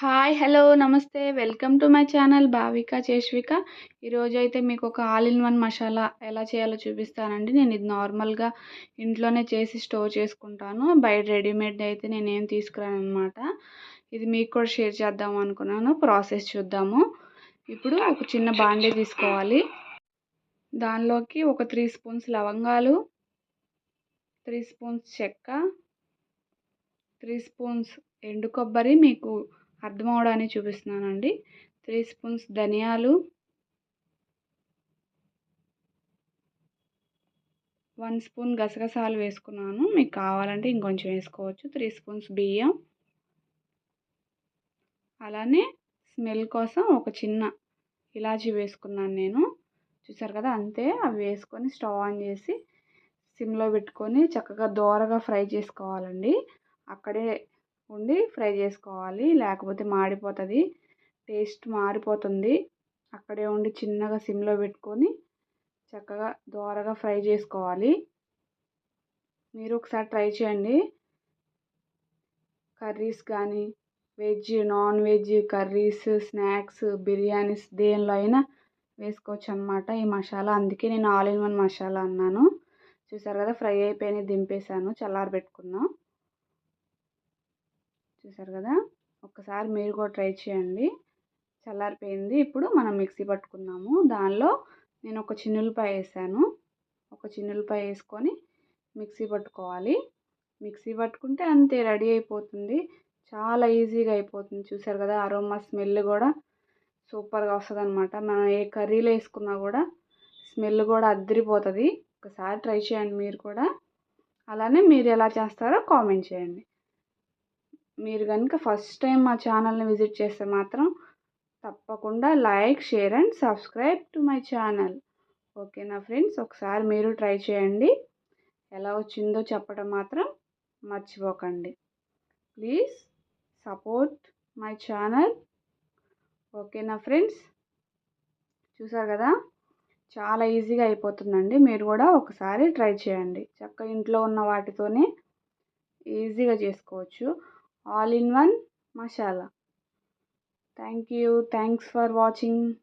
Hi hello నమస్తే. Welcome to my channel Bhavika Cheshvika ఈరోజు అయితే మీకు ఒక ఆల్ ఇన్ వన్ మసాలా ఎలా చేయాలో చూపిస్తానండి. నేను ఇది నార్మల్గా ఇంట్లోనే చేసి స్టోర్ చేసుకుంటాను. బయట రెడీమేడ్ అయితే నేను తీసుకురాను అనమాట ఇది మీకు కూడా షేర్ చేద్దాం అనుకున్నాను. ప్రాసెస్ చూద్దాము. ఇప్పుడు ఒక చిన్న బాండీ తీసుకోవాలి. దానిలోకి ఒక త్రీ స్పూన్స్ లవంగాలు త్రీ స్పూన్స్ చెక్క త్రీ స్పూన్స్ ఎండు కొబ్బరి మీకు అర్థం అవడానికి చూపిస్తున్నానండి. త్రీ స్పూన్స్ ధనియాలు. వన్ స్పూన్ గసగసాలు వేసుకున్నాను. మీకు కావాలంటే ఇంకొంచెం వేసుకోవచ్చు. త్రీ స్పూన్స్ బియ్యం. అలానే స్మెల్ కోసం ఒక చిన్న ఇలాచీ వేసుకున్నాను నేను. చూసారు కదా? అంతే. అవి వేసుకొని స్టవ్ ఆన్ చేసి సిమ్లో పెట్టుకొని చక్కగా దోరగా ఫ్రై చేసుకోవాలండి. అక్కడే ఉండి ఫ్రై చేసుకోవాలి. లేకపోతే మాడిపోతుంది. టేస్ట్ మారిపోతుంది. అక్కడే ఉండి చిన్నగా సిమ్లో పెట్టుకొని చక్కగా దోరగా ఫ్రై చేసుకోవాలి. మీరు ఒకసారి ట్రై చేయండి. కర్రీస్ కానీ veg non veg curries snacks biryanis దేనిలో అయినా వేసుకోవచ్చు అనమాట ఈ మసాలా. అందుకే నేను ఆల్ ఇన్ వన్ మసాలా అన్నాను. చూసారు కదా ఫ్రై అయిపోయినాయి దింపేశాను చల్లారబెట్టుకుందాం. చూసారు కదా? ఒక్కసారి మీరు కూడా ట్రై చేయండి. చల్లారిపోయింది. ఇప్పుడు మనం మిక్సీ పట్టుకుందాము. దానిలో నేను ఒక చిన్నులపాయ వేసాను. ఒక చిన్నులపాయ వేసుకొని మిక్సీ పట్టుకోవాలి. మిక్సీ పట్టుకుంటే అంతే రెడీ అయిపోతుంది. చాలా ఈజీగా అయిపోతుంది. చూసారు కదా? అరోమా స్మెల్ కూడా సూపర్గా వస్తుంది అనమాట మనం ఏ కర్రీలో వేసుకున్నా కూడా స్మెల్ కూడా అద్దరిపోతుంది ఒకసారి ట్రై చేయండి మీరు కూడా. అలానే మీరు ఎలా చేస్తారో కామెంట్ చేయండి. మీరు కనుక ఫస్ట్ టైం మా ఛానల్ని విజిట్ చేస్తే మాత్రం తప్పకుండా like share and subscribe to my channel. ఓకేనా ఫ్రెండ్స్? ఒకసారి మీరు ట్రై చేయండి. ఎలా వచ్చిందో చెప్పడం మాత్రం మర్చిపోకండి. Please support my channel. ఓకేనా ఫ్రెండ్స్? చూసారు కదా? చాలా ఈజీగా అయిపోతుందండి. మీరు కూడా ఒకసారి ట్రై చేయండి. చక్క ఇంట్లో ఉన్న వాటితోనే ఈజీగా చేసుకోవచ్చు. All in one. Masala thank you. Thanks for watching